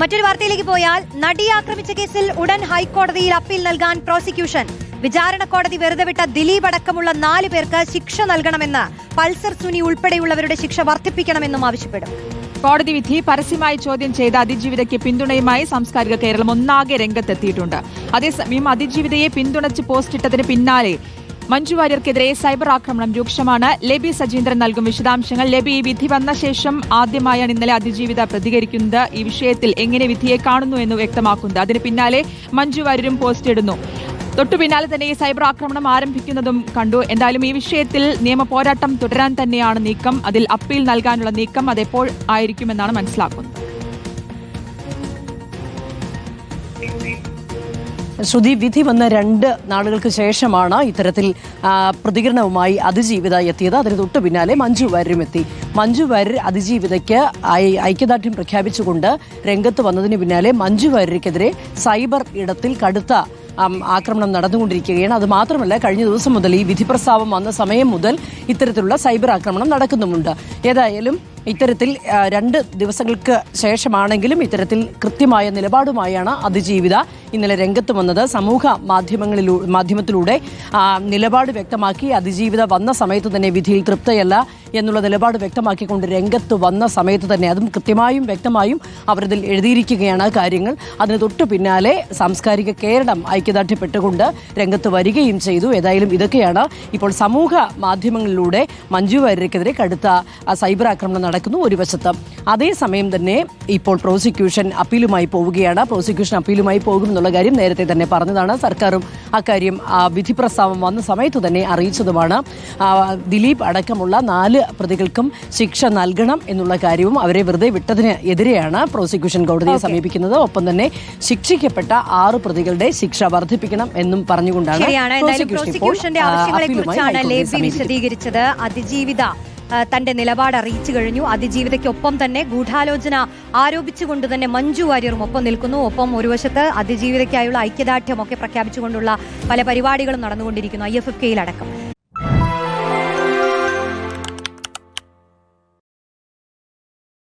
മറ്റൊരു വാർത്തയിലേക്ക് പോയാൽ നടിയെ ആക്രമിച്ച കേസിൽ ഉടൻ ഹൈക്കോടതിയിൽ അപ്പീൽ നൽകാൻ പ്രോസിക്യൂഷൻ. വിചാരണ കോടതി വെറുതെ വിട്ട ദിലീപ് അടക്കമുള്ള നാല് പേർക്ക് ശിക്ഷ നൽകണമെന്ന് പൾസർ സുനി ഉൾപ്പെടെയുള്ളവരുടെ ശിക്ഷ വർദ്ധിപ്പിക്കണമെന്നും ആവശ്യപ്പെടും. കോടതി വിധി പരസ്യമായി ചോദ്യം ചെയ്ത അതിജീവിതയ്ക്ക് പിന്തുണയുമായി സാംസ്കാരിക കേരളം ഒന്നാകെ രംഗത്തെത്തിയിട്ടുണ്ട്. അതേസമയം അതിജീവിതയെ പിന്തുണച്ച് പോസ്റ്റിട്ടതിന് പിന്നാലെ മഞ്ജു വാര്യർക്കെതിരെ സൈബർ ആക്രമണം രൂക്ഷമാണ്. ലബി സജീന്ദ്രൻ നൽകും വിശദാംശങ്ങൾ. ലബി ഈ വിധി വന്ന ശേഷം ആദ്യമായാണ് ഇന്നലെ അതിജീവിത പ്രതികരിക്കുന്നത്. ഈ വിഷയത്തിൽ എങ്ങനെ വിധിയെ കാണുന്നു എന്ന് വ്യക്തമാക്കുന്നത്. അതിന് പിന്നാലെ മഞ്ജു വാര്യരും പോസ്റ്റ് ഇടുന്നു. തൊട്ടു പിന്നാലെ തന്നെ ഈ സൈബർ ആക്രമണം ആരംഭിക്കുന്നതും കണ്ടു. എന്തായാലും ഈ വിഷയത്തിൽ നിയമ പോരാട്ടം തുടരാൻ തന്നെയാണ് നീക്കം. അതിൽ അപ്പീൽ നൽകാനുള്ള നീക്കം അതെപ്പോൾ ആയിരിക്കുമെന്നാണ് മനസ്സിലാക്കുന്നത്. ശ്രുതി വിധി വന്ന രണ്ട് നാളുകൾക്ക് ശേഷമാണ് ഇത്തരത്തിൽ പ്രതികരണവുമായി അതിജീവിത എത്തിയത്. അതിന് തൊട്ട് പിന്നാലെ മഞ്ജു വാര്യരും എത്തി. മഞ്ജു വാര്യർ അതിജീവിതയ്ക്ക് ഐക്യദാർഢ്യം പ്രഖ്യാപിച്ചുകൊണ്ട് രംഗത്ത് വന്നതിന് പിന്നാലെ മഞ്ജു വാര്യർക്കെതിരെ സൈബർ ഇടത്തിൽ കടുത്ത ആക്രമണം നടന്നുകൊണ്ടിരിക്കുകയാണ്. അത് മാത്രമല്ല കഴിഞ്ഞ ദിവസം മുതൽ ഈ വിധി പ്രസ്താവം വന്ന സമയം മുതൽ ഇത്തരത്തിലുള്ള സൈബർ ആക്രമണം നടക്കുന്നുമുണ്ട്. ഏതായാലും ഇത്തരത്തിൽ രണ്ട് ദിവസങ്ങൾക്ക് ശേഷമാണെങ്കിലും ഇത്തരത്തിൽ കൃത്യമായ നിലപാടുമായാണ് അതിജീവിത ഇന്നലെ രംഗത്ത് വന്നത്. സമൂഹ മാധ്യമങ്ങളിലൂ മാധ്യമത്തിലൂടെ നിലപാട് വ്യക്തമാക്കി അതിജീവിത വന്ന സമയത്ത് തന്നെ വിധിയിൽ തൃപ്തയല്ല എന്നുള്ള നിലപാട് വ്യക്തമാക്കിക്കൊണ്ട് രംഗത്ത് വന്ന സമയത്ത് തന്നെ അതും കൃത്യമായും വ്യക്തമായും അവരതിൽ എഴുതിയിരിക്കുകയാണ് കാര്യങ്ങൾ. അതിന് തൊട്ടു പിന്നാലെ സാംസ്കാരിക കേരളം ഐക്യദാർഢ്യപ്പെട്ടുകൊണ്ട് രംഗത്ത് വരികയും ചെയ്തു. ഏതായാലും ഇതൊക്കെയാണ് ഇപ്പോൾ സമൂഹ മാധ്യമങ്ങളിലൂടെ മഞ്ജു വാര്യർക്കെതിരെ കടുത്ത സൈബർ ആക്രമണം നടക്കുന്നു ഒരു വശത്ത്. അതേസമയം തന്നെ ഇപ്പോൾ പ്രോസിക്യൂഷൻ അപ്പീലുമായി പോവുകയാണ്. പ്രോസിക്യൂഷൻ അപ്പീലുമായി പോകുമെന്നുള്ള കാര്യം നേരത്തെ തന്നെ പറഞ്ഞതാണ്. സർക്കാരും അക്കാര്യം വിധി പ്രസ്താവം വന്ന സമയത്ത് തന്നെ അറിയിച്ചതുമാണ്. ദിലീപ് അടക്കമുള്ള നാല് പ്രതികൾക്കും ശിക്ഷ നൽകണം എന്നുള്ള കാര്യവും അവരെ വെറുതെ വിട്ടതിന് എതിരെയാണ് പ്രോസിക്യൂഷൻ കോടതിയെ സമീപിക്കുന്നത്. ഒപ്പം തന്നെ ശിക്ഷിക്കപ്പെട്ട ആറ് പ്രതികളുടെ ശിക്ഷ വർദ്ധിപ്പിക്കണം എന്നും പറഞ്ഞുകൊണ്ടാണ് വിശദീകരിച്ചത്. അതിജീവിത തന്റെ നിലപാട് അറിയിച്ചു കഴിഞ്ഞു. അതിജീവിതയ്ക്കൊപ്പം തന്നെ ഗൂഢാലോചന ആരോപിച്ചുകൊണ്ട് തന്നെ മഞ്ജു വാര്യറും ഒപ്പം നിൽക്കുന്നു. ഒപ്പം ഒരു വശത്ത് അതിജീവിതയ്ക്കായുള്ള ഐക്യദാർഢ്യം ഒക്കെ പ്രഖ്യാപിച്ചുകൊണ്ടുള്ള പല പരിപാടികളും നടന്നുകൊണ്ടിരിക്കുന്നു. I F F കെയിലടക്കം.